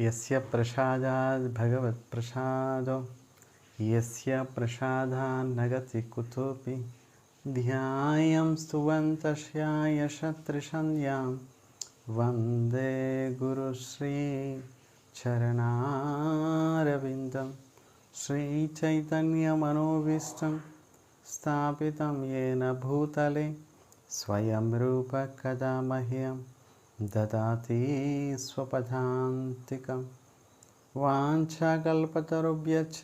यस्य प्रसादात् भगवत्प्रसादो यस्य प्रसादान्न गति कुतोऽपि ध्यायं स्तुवन्तस्याय शत्रुसन्ध्यां वन्दे गुरुश्रीचरणारविन्दं श्रीचैतन्यमनोभीष्टं स्थापितं येन भूतले स्वयं रूप कदा मह्यं ददाति स्वपदान्तिकं वाञ्छाकल्पतरुभ्यश्च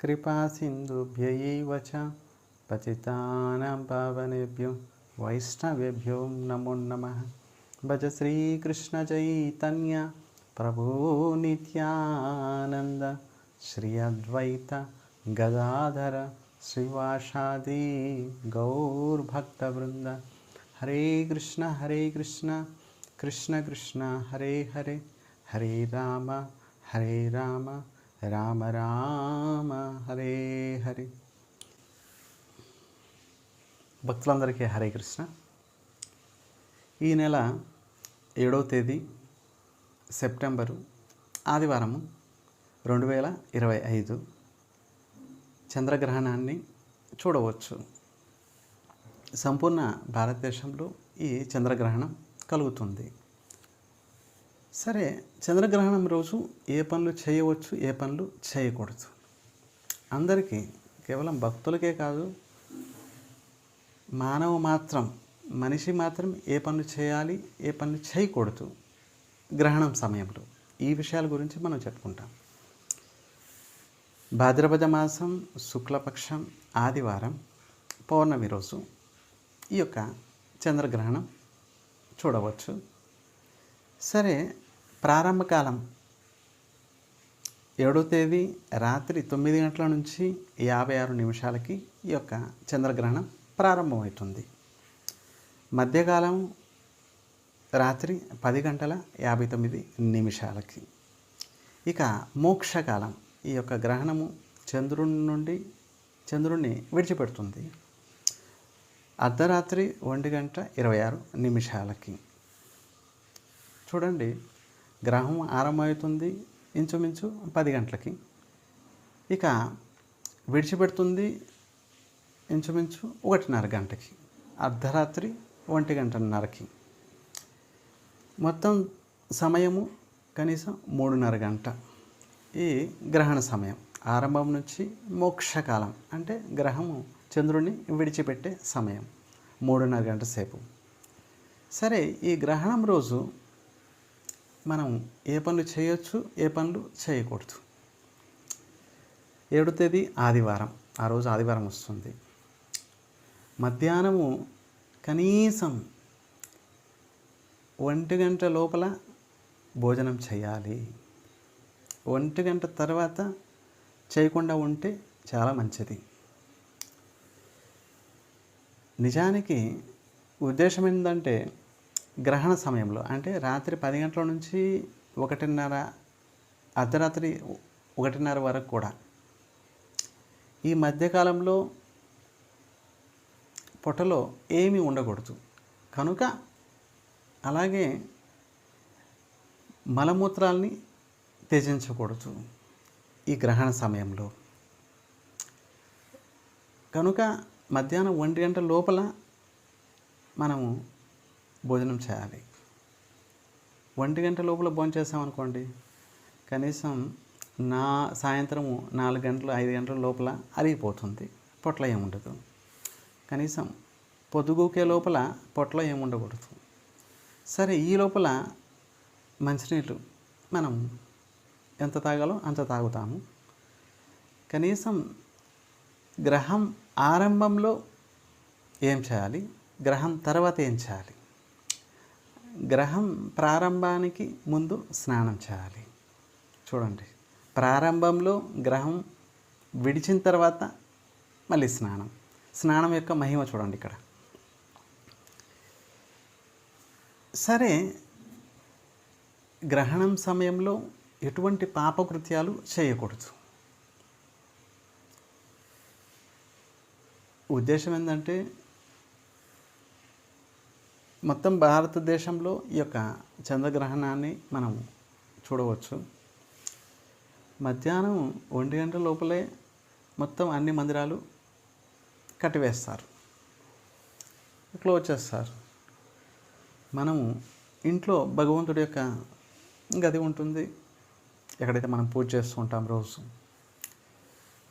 कृपासिन्धुभ्य एव च पतितानां पावनेभ्यो वैष्णवेभ्यो नमो नमः भज श्रीकृष्णचैतन्य प्रभो नित्यानन्द श्री अद्वैत गदाधर श्रीवासादि गौर्भक्तवृन्द हरे कृष्ण हरे कृष्ण కృష్ణ కృష్ణ హరే హరే. హరే రామ హరే రామ రామ రామ హరే హరే. భక్తులందరికీ హరే కృష్ణ. ఈ నెల ఏడవ తేదీ సెప్టెంబరు ఆదివారము రెండు వేల ఇరవై ఐదు. చంద్రగ్రహణాన్ని చూడవచ్చు. సంపూర్ణ భారతదేశంలో ఈ చంద్రగ్రహణం కలుగుతుంది. సరే చంద్రగ్రహణం రోజు ఏ పనులు చేయవచ్చు ఏ పనులు చేయకూడదు. అందరికీ కేవలం భక్తులకే కాదు మానవ మాత్రం మనిషి మాత్రం ఏ పనులు చేయాలి ఏ పనులు చేయకూడదు గ్రహణం సమయంలో. ఈ విషయాల గురించి మనం చెప్పుకుంటాం. భాద్రపద మాసం శుక్లపక్షం ఆదివారం పౌర్ణమి రోజు ఈ యొక్క చంద్రగ్రహణం చూడవచ్చు. సరే ప్రారంభకాలం ఏడో తేదీ రాత్రి తొమ్మిది గంటల నుంచి యాభై ఆరు నిమిషాలకి ఈ యొక్క చంద్రగ్రహణం ప్రారంభమవుతుంది. మధ్యకాలం రాత్రి పది గంటల యాభై తొమ్మిది నిమిషాలకి. ఇక మోక్షకాలం ఈ యొక్క గ్రహణము చంద్రుని నుండి చంద్రుణ్ణి విడిచిపెడుతుంది. అర్ధరాత్రి ఒంటి గంట ఇరవై ఆరు నిమిషాలకి. చూడండి గ్రహం ఆరంభమవుతుంది ఇంచుమించు పది గంటలకి. ఇక విడిచిపెడుతుంది ఇంచుమించు ఒకటిన్నర గంటకి. అర్ధరాత్రి ఒంటి గంటన్నరకి. మొత్తం సమయము కనీసం మూడున్నర గంట. ఈ గ్రహణ సమయం ఆరంభం నుంచి మోక్షకాలం అంటే గ్రహము చంద్రుడిని విడిచిపెట్టే సమయం మూడున్నర గంట సేపు. సరే ఈ గ్రహణం రోజు మనం ఏ పనులు చేయొచ్చు ఏ పనులు చేయకూడదు. ఏడు తేదీ ఆదివారం ఆ రోజు ఆదివారం వస్తుంది. మధ్యాహ్నము కనీసం ఒంటి గంట లోపల భోజనం చేయాలి. ఒంటి గంట తర్వాత చేయకుండా ఉంటే చాలా మంచిది. నిజానికి ఉద్దేశం ఏంటంటే గ్రహణ సమయంలో అంటే రాత్రి పది గంటల నుంచి ఒకటిన్నర అర్ధరాత్రి ఒకటిన్నర వరకు కూడా. ఈ మధ్యకాలంలో పొట్టలో ఏమీ ఉండకూడదు. కనుక అలాగే మలమూత్రాల్ని త్యజించకూడదు ఈ గ్రహణ సమయంలో. కనుక మధ్యాహ్నం ఒంటి గంట లోపల మనము భోజనం చేయాలి. ఒంటి గంట లోపల భోజనం చేసామనుకోండి కనీసం నా సాయంత్రము నాలుగు గంటలు ఐదు గంటల లోపల అరిగిపోతుంది పొట్ల ఏముండదు కనీసం పొద్దుగూకే లోపల పొట్ల ఏముండకూడదు సరే ఈ లోపల మంచినీళ్ళు మనం ఎంత తాగాలో అంత తాగుతాము. కనీసం గ్రహం ఆరంభంలో ఏం చేయాలి? గ్రహం తర్వాత ఏం చేయాలి? గ్రహం ప్రారంభానికి ముందు స్నానం చేయాలి. చూడండి. ప్రారంభంలో గ్రహం విడిచిన తర్వాత మళ్ళీ స్నానం. స్నానం యొక్క మహిమ చూడండి ఇక్కడ. సరే గ్రహణం సమయంలో ఎటువంటి పాపకృత్యాలు చేయకూడదు. ఉద్దేశం ఏంటంటే మొత్తం భారతదేశంలో ఈ యొక్క చంద్రగ్రహణాన్ని మనం చూడవచ్చు. మధ్యాహ్నం ఒంటి గంట లోపలే మొత్తం అన్ని మందిరాలు కట్టివేస్తారు. క్లోజ్ చేస్తారు. మనము ఇంట్లో భగవంతుడి యొక్క గది ఉంటుంది. ఎక్కడైతే మనం పూజ చేస్తూ ఉంటాం రోజు.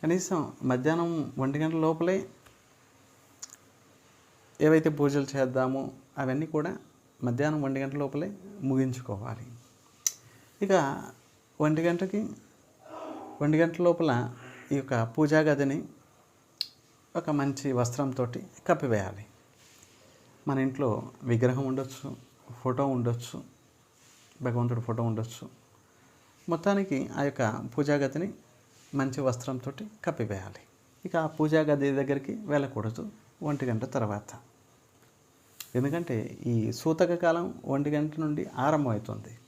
కనీసం మధ్యాహ్నం ఒంటి గంటల లోపలే ఏవైతే పూజలు చేద్దామో అవన్నీ కూడా మధ్యాహ్నం ఒంటి గంటల లోపలే ముగించుకోవాలి. ఇక ఒంటి గంటకి ఒంటి గంటల లోపల ఈ యొక్క పూజా గదిని ఒక మంచి వస్త్రంతో కప్పివేయాలి. మన ఇంట్లో విగ్రహం ఉండొచ్చు ఫోటో ఉండొచ్చు భగవంతుడి ఫోటో ఉండొచ్చు. మొత్తానికి ఆ యొక్క పూజా గదిని మంచి వస్త్రంతో కప్పివేయాలి. ఇక ఆ పూజా గది దగ్గరికి వెళ్ళకూడదు ఒంటి గంట తర్వాత. ఎందుకంటే ఈ సూతక కాలం ఒంటి గంట నుండి ఆరంభమవుతుంది.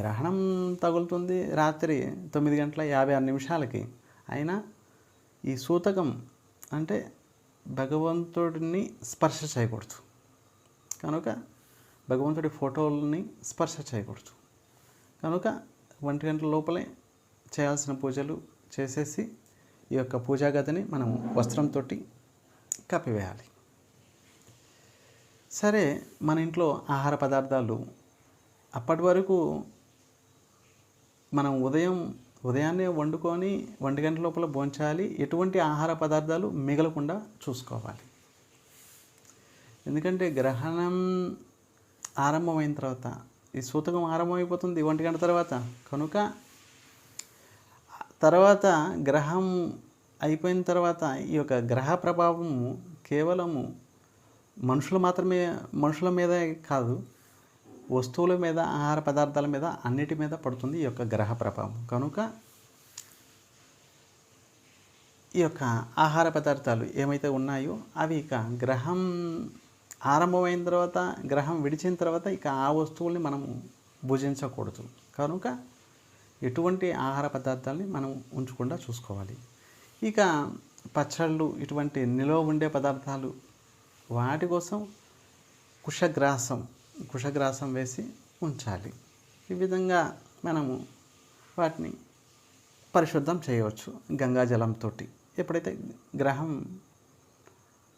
గ్రహణం తగులుతుంది రాత్రి తొమ్మిది గంటల యాభై ఆరు నిమిషాలకి. అయినా ఈ సూతకం అంటే భగవంతుడిని స్పర్శ చేయకూడదు. కనుక భగవంతుడి ఫోటోలని స్పర్శ చేయకూడదు. కనుక ఒంటి గంటల లోపలే చేయాల్సిన పూజలు చేసేసి ఈ యొక్క పూజాగదిని మనం వస్త్రంతో కప్పివేయాలి. సరే మన ఇంట్లో ఆహార పదార్థాలు అప్పటి వరకు మనం ఉదయం ఉదయాన్నే వండుకొని ఒంటి గంటల లోపల భోంచాలి. ఎటువంటి ఆహార పదార్థాలు మిగలకుండా చూసుకోవాలి. ఎందుకంటే గ్రహణం ఆరంభమైన తర్వాత ఈ సూతకం ఆరంభమైపోతుంది ఒంటి గంట తర్వాత. కనుక తర్వాత గ్రహం అయిపోయిన తర్వాత ఈ యొక్క గ్రహ ప్రభావము కేవలము మనుషులు మాత్రమే మనుషుల మీదే కాదు వస్తువుల మీద ఆహార పదార్థాల మీద అన్నిటి మీద పడుతుంది ఈ యొక్క గ్రహ ప్రభావం. కనుక ఈ యొక్క ఆహార పదార్థాలు ఏమైతే ఉన్నాయో అవి ఇక గ్రహం ఆరంభమైన తర్వాత గ్రహం విడిచిన తర్వాత ఇక ఆ వస్తువుల్ని మనము భుజించకూడదు. కనుక ఎటువంటి ఆహార పదార్థాలని మనం ఉంచకుండా చూసుకోవాలి. ఇక పచ్చళ్ళు ఇటువంటి నిలవ ఉండే పదార్థాలు వాటి కోసం కుషగ్రాసం కుషగ్రాసం వేసి ఉంచాలి. ఈ విధంగా మనము వాటిని పరిశుద్ధం చేయవచ్చు గంగాజలంతో ఎప్పుడైతే గ్రహం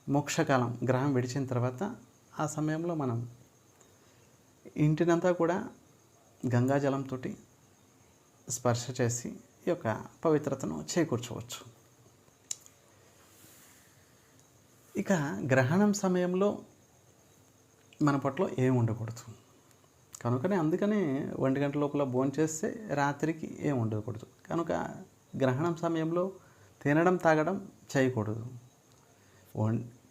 మోక్షకాలం గ్రహం విడిచిన తర్వాత ఆ సమయంలో మనం ఇంటినంతా కూడా గంగాజలంతో స్పర్శ చేసి ఈ యొక్క పవిత్రతను చేకూర్చవచ్చు. ఇక గ్రహణం సమయంలో మన పొట్టలో ఏం ఉండకూడదు. కనుకనే అందుకనే ఒంటి గంట లోపల భోంచేస్తే రాత్రికి ఏం ఉండకూడదు. కనుక గ్రహణం సమయంలో తినడం తాగడం చేయకూడదు.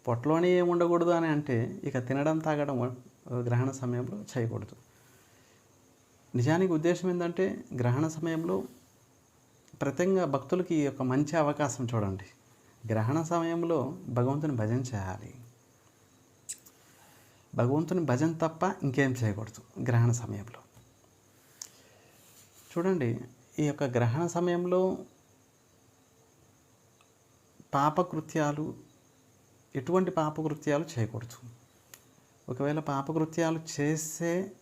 పొట్టలోనే ఏం ఉండకూడదు అని అంటే ఇక తినడం తాగడం గ్రహణ సమయంలో చేయకూడదు. నిజానికి ఉద్దేశం ఏంటంటే గ్రహణ సమయంలో ప్రత్యేకంగా భక్తులకి ఒక మంచి అవకాశం చూడండి. గ్రహణ సమయంలో భగవంతుని భజన చేయాలి. భగవంతుని భజన తప్ప ఇంకేం చేయకూడదు గ్రహణ సమయంలో. చూడండి ఈ యొక్క గ్రహణ సమయంలో పాపకృత్యాలు ఎటువంటి పాపకృత్యాలు చేయకూడదు. ఒకవేళ పాపకృత్యాలు చేస్తే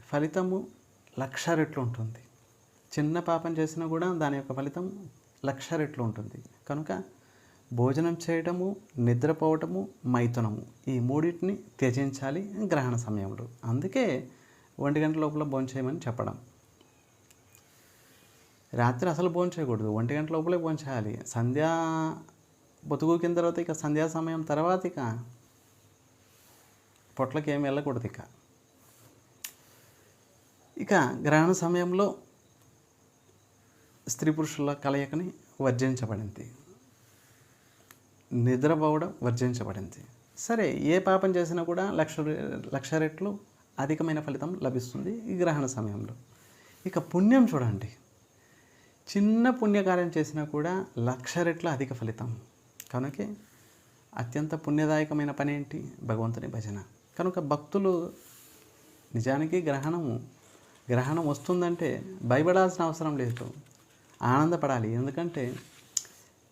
ఫలితము లక్ష రెట్లు ఉంటుంది. చిన్న పాపం చేసినా కూడా దాని యొక్క ఫలితం లక్ష రెట్లు ఉంటుంది. కనుక భోజనం చేయటము నిద్రపోవటము మైథునము ఈ మూడింటిని త్యజించాలి గ్రహణ సమయంలో. అందుకే ఒంటి గంట లోపల భోంచేయమని చెప్పడం. రాత్రి అసలు భోంచేయకూడదు ఒంటి గంట లోపలే భోంచేయాలి సంధ్యా బతుకుకిన తర్వాత ఇక సంధ్యా సమయం తర్వాత ఇక పొట్లకి ఏమి వెళ్ళకూడదు ఇక. ఇక గ్రహణ సమయంలో స్త్రీ పురుషుల కలయికని వర్జించబడింది. నిద్రపోవడం వర్జించబడింది. సరే ఏ పాపం చేసినా కూడా లక్ష లక్ష రెట్లు అధికమైన ఫలితం లభిస్తుంది ఈ గ్రహణ సమయంలో. ఇక పుణ్యం చూడండి. చిన్న పుణ్యకార్యం చేసినా కూడా లక్ష రెట్ల అధిక ఫలితం. కనుకే అత్యంత పుణ్యదాయకమైన పని ఏంటి? భగవంతుని భజన. కనుక భక్తులు నిజానికి గ్రహణము గ్రహణం వస్తుందంటే భయపడాల్సిన అవసరం లేదు. ఆనందపడాలి. ఎందుకంటే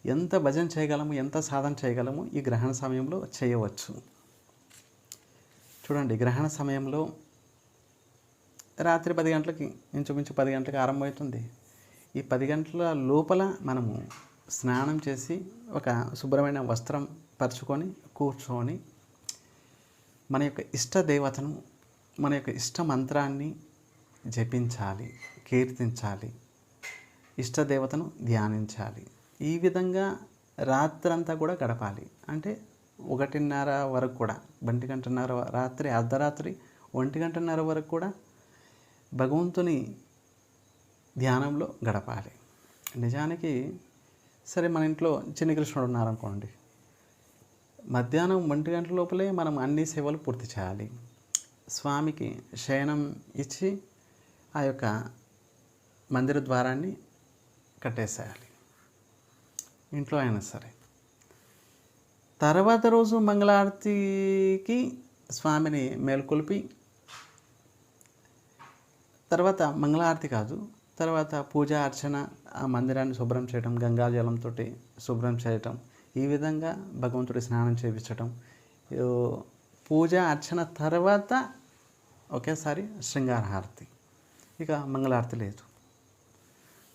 ఎంత భజన చేయగలము ఎంత సాధన చేయగలము ఈ గ్రహణ సమయంలో చేయవచ్చు. చూడండి గ్రహణ సమయంలో రాత్రి పది గంటలకి ఇంచుమించు పది గంటలకు ఆరంభమవుతుంది. ఈ పది గంటల లోపల మనము స్నానం చేసి ఒక శుభ్రమైన వస్త్రం పరుచుకొని కూర్చొని మన యొక్క ఇష్ట దేవతను మన యొక్క ఇష్ట మంత్రాన్ని జపించాలి కీర్తించాలి. ఇష్ట దేవతను ధ్యానించాలి. ఈ విధంగా రాత్రంతా కూడా గడపాలి. అంటే ఒకటిన్నర వరకు కూడా ఒంటి గంటన్నర రాత్రి అర్ధరాత్రి ఒంటి గంటన్నర వరకు కూడా భగవంతుని ధ్యానంలో గడపాలి. నిజానికి సరే మన ఇంట్లో చిన్న కృష్ణుడు ఉన్నారనుకోండి. మధ్యాహ్నం ఒంటి గంటల లోపలే మనం అన్ని సేవలు పూర్తి చేయాలి. స్వామికి శయనం ఇచ్చి ఆ యొక్క మందిర ద్వారాన్ని కట్టేసేయాలి. ఇంట్లో అయినా సరే. తర్వాత రోజు మంగళారతికి స్వామిని మేల్కొల్పి తర్వాత మంగళారతి కాదు తర్వాత పూజ అర్చన ఆ మందిరాన్ని శుభ్రం చేయడం గంగాజలంతో శుభ్రం చేయటం ఈ విధంగా భగవంతుడి స్నానం చేయించటం పూజ అర్చన తర్వాత ఒకేసారి శృంగార హారతి ఇక మంగళారతి లేదు.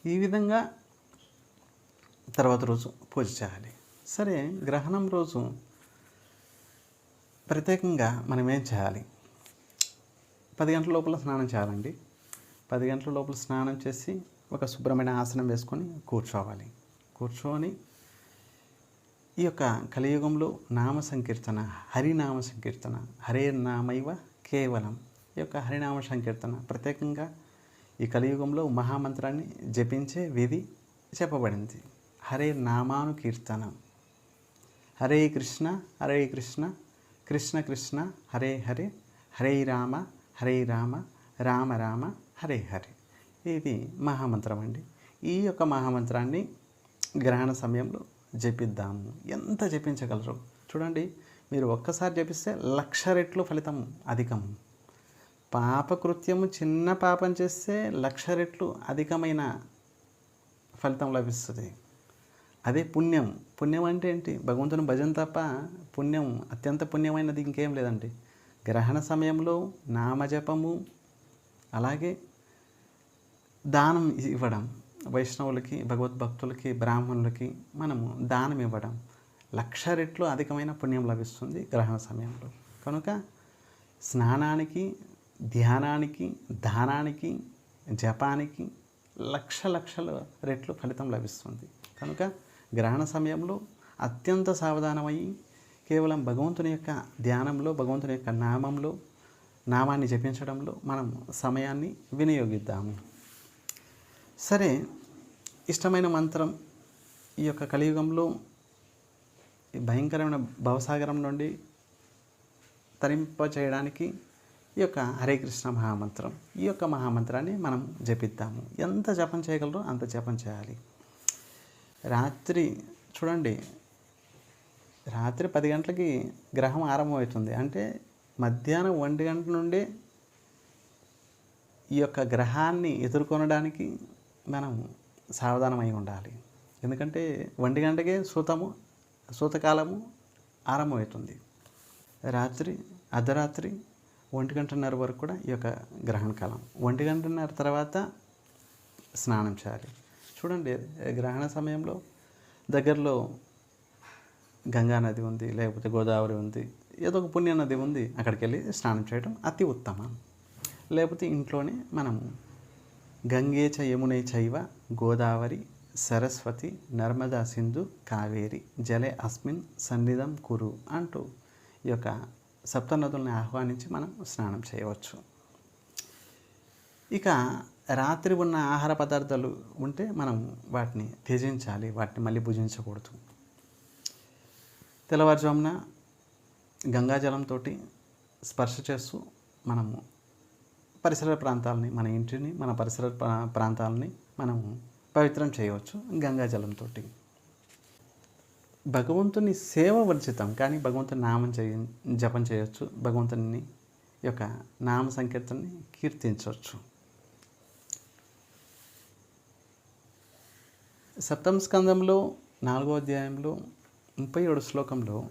ఈ విధంగా తర్వాత రోజు పూజ చేయాలి. సరే గ్రహణం రోజు ప్రత్యేకంగా మనం ఏం చేయాలి? పది గంటల లోపల స్నానం చేయాలండి. పది గంటల లోపల స్నానం చేసి ఒక శుభ్రమైన ఆసనం వేసుకొని కూర్చోవాలి. కూర్చొని ఈ యొక్క కలియుగంలో నామ సంకీర్తన హరినామ సంకీర్తన హరే నామైవ కేవలం ఈ యొక్క హరినామ సంకీర్తన ప్రత్యేకంగా ఈ కలియుగంలో మహామంత్రాన్ని జపించే విధి చెప్పబడింది. హరే నామాను కీర్తనం హరే కృష్ణ హరే కృష్ణ కృష్ణ కృష్ణ హరే హరే హరే రామ హరే రామ రామ రామ హరే హరే. ఇది మహామంత్రం అండి. ఈ యొక్క మహామంత్రాన్ని గ్రహణ సమయంలో జపిద్దాము. ఎంత జపించగలరు. చూడండి మీరు ఒక్కసారి జపిస్తే లక్ష రెట్లు ఫలితం అధికం. పాపకృత్యము చిన్న పాపం చేస్తే లక్ష రెట్లు అధికమైన ఫలితం లభిస్తుంది. అదే పుణ్యం. పుణ్యం అంటే ఏంటి? భగవంతుని భజన తప్ప పుణ్యం అత్యంత పుణ్యమైనది ఇంకేం లేదండి. గ్రహణ సమయంలో నామజపము అలాగే దానం ఇవ్వడం. వైష్ణవులకి భగవద్భక్తులకి బ్రాహ్మణులకి మనము దానం ఇవ్వడం. లక్ష రెట్లు అధికమైన పుణ్యం లభిస్తుంది గ్రహణ సమయంలో. కనుక స్నానానికి ధ్యానానికి దానానికి జపానికి లక్ష లక్షల రెట్లు ఫలితం లభిస్తుంది. కనుక గ్రహణ సమయంలో అత్యంత సావధానమయ్యి కేవలం భగవంతుని యొక్క ధ్యానంలో భగవంతుని యొక్క నామంలో నామాన్ని జపించడంలో మనం సమయాన్ని వినియోగిద్దాము. సరే ఇష్టమైన మంత్రం ఈ యొక్క కలియుగంలో భయంకరమైన భవసాగరం నుండి తరింప చేయడానికి ఈ యొక్క హరే కృష్ణ మహామంత్రం ఈ యొక్క మహామంత్రాన్ని మనం జపిద్దాము. ఎంత జపం చేయగలరో అంత జపం చేయాలి. రాత్రి చూడండి రాత్రి పది గంటలకి గ్రహం ఆరంభమవుతుంది. అంటే మధ్యాహ్నం ఒంటి గంట నుండి ఈ యొక్క గ్రహాన్ని ఎదుర్కొనడానికి మనం సావధానమై ఉండాలి. ఎందుకంటే ఒంటి గంటకే సూతము సూతకాలము ఆరంభమవుతుంది. రాత్రి అర్ధరాత్రి ఒంటి గంటన్నర వరకు కూడా ఈ యొక్క గ్రహణ కాలం. ఒంటి గంటన్నర తర్వాత స్నానం చేయాలి. చూడండి గ్రహణ సమయంలో దగ్గరలో గంగా నది ఉంది లేకపోతే గోదావరి ఉంది ఏదో ఒక పుణ్య నది ఉంది అక్కడికి వెళ్ళి స్నానం చేయడం అతి ఉత్తమం. లేకపోతే ఇంట్లోనే మనము గంగే చ యమునే చైవ గోదావరి సరస్వతి నర్మదా సింధు కావేరి జలే అస్మిన్ సన్నిధం కురు అంటూ ఈ యొక్క సప్తనదుల్ని ఆహ్వానించి మనం స్నానం చేయవచ్చు. ఇక రాత్రి ఉన్న ఆహార పదార్థాలు ఉంటే మనం వాటిని త్యజించాలి వాటిని మళ్ళీ భుజించకూడదు. తెల్లవారుజామున గంగాజలంతో స్పర్శ చేస్తూ మనము పరిసర ప్రాంతాలని మన ఇంటిని మన పరిసర ప్రా- ప్రాంతాలని మనము పవిత్రం చేయవచ్చు గంగాజలంతో భగవంతుని సేవ వర్జితం. కానీ భగవంతుని నామం చేయ జపం చేయొచ్చు. భగవంతుని యొక్క నామ సంకీర్తనని కీర్తించవచ్చు. సప్తమ స్కందంలో నాలుగో అధ్యాయంలో ముప్పై ఏడు శ్లోకంలో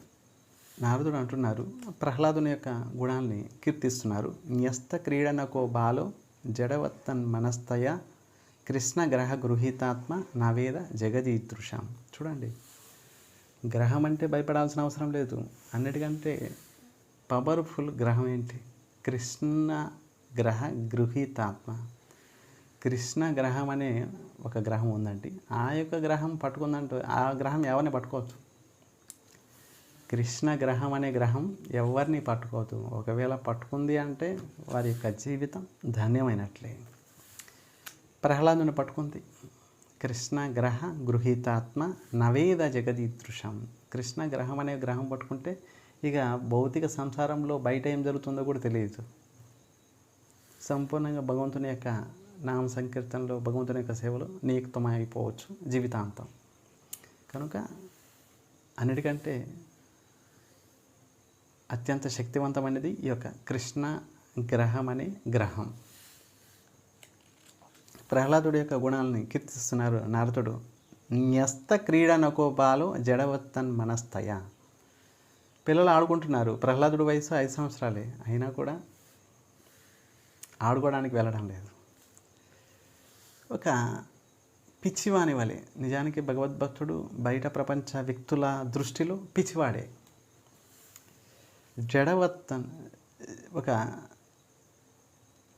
నారదుడు అంటున్నారు ప్రహ్లాదుని యొక్క గుణాల్ని కీర్తిస్తున్నారు. న్యస్త క్రీడనకో బాలో జడవత్తన్ మనస్తయ కృష్ణ గ్రహ గృహీతాత్మ నవేద జగదీదృశం. చూడండి. గ్రహం అంటే భయపడాల్సిన అవసరం లేదు. అన్నిటికంటే పవర్ఫుల్ గ్రహం ఏంటి? కృష్ణ గ్రహ గృహీతాత్మ. కృష్ణ గ్రహం అనే ఒక గ్రహం ఉందండి. ఆ యొక్క గ్రహం పట్టుకుందంటే ఆ గ్రహం ఎవరిని పట్టుకోవచ్చు? కృష్ణ గ్రహం అనే గ్రహం ఎవరిని పట్టుకోవద్దు ఒకవేళ పట్టుకుంది అంటే వారి యొక్క జీవితం ధన్యమైనట్లే. ప్రహ్లాదుని పట్టుకుంది. కృష్ణ గ్రహ గృహీతాత్మ నవేద జగదీదృశం. కృష్ణ గ్రహం అనే గ్రహం పట్టుకుంటే ఇక భౌతిక సంసారంలో బయట ఏం జరుగుతుందో కూడా తెలియదు. సంపూర్ణంగా భగవంతుని యొక్క నామ సంకీర్తనలో భగవంతుని యొక్క సేవలు నియుక్తమైపోవచ్చు జీవితాంతం. కనుక అన్నిటికంటే అత్యంత శక్తివంతమైనది ఈ యొక్క కృష్ణ గ్రహం అనే గ్రహం. ప్రహ్లాదుడి యొక్క గుణాలని కీర్తిస్తున్నారు నారదుడు. న్యస్త క్రీడనకోపాలు జడవత్తన్ మనస్తయ. పిల్లలు ఆడుకుంటున్నారు. ప్రహ్లాదుడి వయసు ఐదు సంవత్సరాలే. అయినా కూడా ఆడుకోవడానికి వెళ్ళడం లేదు. ఒక పిచ్చివాని వలె నిజానికి భగవద్భక్తుడు బయట ప్రపంచ వ్యక్తుల దృష్టిలో పిచ్చివాడే. జడవత్తన్ ఒక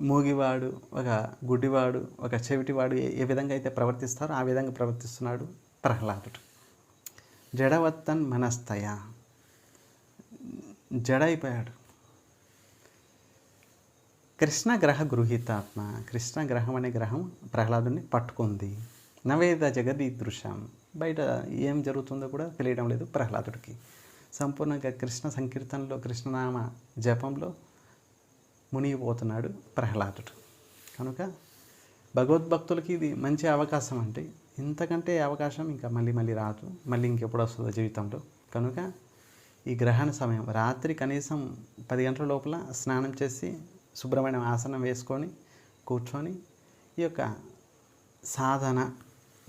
మూగివాడు ఒక గుడ్డివాడు ఒక చెవిటివాడు ఏ విధంగా అయితే ప్రవర్తిస్తారో ఆ విధంగా ప్రవర్తిస్తున్నాడు ప్రహ్లాదుడు. జడవత్తన్ మనస్తయ. జడ అయిపోయాడు కృష్ణ గ్రహ గృహీతాత్మ. కృష్ణ గ్రహం అనే గ్రహం ప్రహ్లాదుని పట్టుకుంది. నవేద జగదీ దృశ్యం బయట ఏం జరుగుతుందో కూడా తెలియడం లేదు ప్రహ్లాదుడికి. సంపూర్ణంగా కృష్ణ సంకీర్తనలో కృష్ణనామ జపంలో మునిగిపోతున్నాడు ప్రహ్లాదుడు. కనుక భగవద్భక్తులకి ఇది మంచి అవకాశం అంటే ఇంతకంటే అవకాశం ఇంకా మళ్ళీ మళ్ళీ రాదు. మళ్ళీ ఇంకెప్పుడు వస్తుందో జీవితంలో. కనుక ఈ గ్రహణ సమయం రాత్రి కనీసం పది గంటల లోపల స్నానం చేసి శుభ్రమైన ఆసనం వేసుకొని కూర్చొని ఈ యొక్క సాధన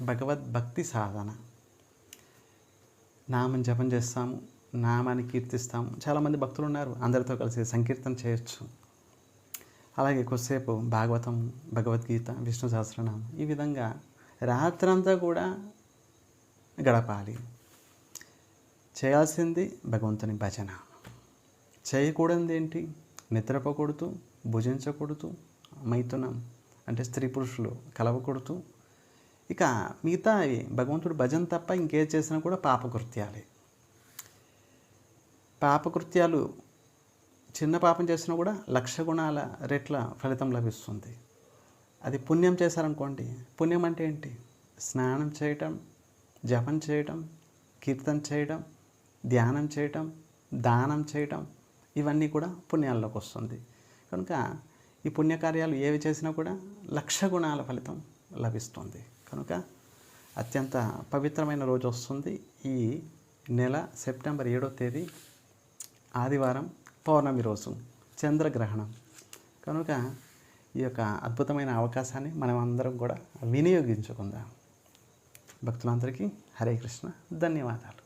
భగవద్భక్తి సాధన. నామం జపం చేస్తాము నామాన్ని కీర్తిస్తాము. చాలామంది భక్తులు ఉన్నారు. అందరితో కలిసి సంకీర్తన చేయొచ్చు. అలాగే కొద్దిసేపు భాగవతం భగవద్గీత విష్ణు సహస్రనామం ఈ విధంగా రాత్రంతా కూడా గడపాలి. చేయాల్సింది భగవంతుని భజన. చేయకూడనిది ఏంటి? నిద్రపోకూడదు భుజించకూడదు మైథునం అంటే స్త్రీ పురుషులు కలవకూడదు. ఇక మిగతా భగవంతుడు భజన తప్ప ఇంకేం చేసినా కూడా పాపకృత్యాలే. పాపకృత్యాలు చిన్న పాపం చేసినా కూడా లక్ష గుణాల రెట్ల ఫలితం లభిస్తుంది. అది పుణ్యం చేశారనుకోండి పుణ్యం అంటే ఏంటి? స్నానం చేయటం జపం చేయటం కీర్తన చేయటం ధ్యానం చేయటం దానం చేయటం ఇవన్నీ కూడా పుణ్యాల్లోకి వస్తుంది. కనుక ఈ పుణ్యకార్యాలు ఏవి చేసినా కూడా లక్ష గుణాల ఫలితం లభిస్తుంది. కనుక అత్యంత పవిత్రమైన రోజు వస్తుంది ఈ నెల సెప్టెంబర్ ఏడో తేదీ ఆదివారం పౌర్ణమి రోజు చంద్రగ్రహణం. కనుక ఈ యొక్క అద్భుతమైన అవకాశాన్ని మనం అందరం కూడా వినియోగించుకుందాం. భక్తులందరికీ హరే కృష్ణ. ధన్యవాదాలు.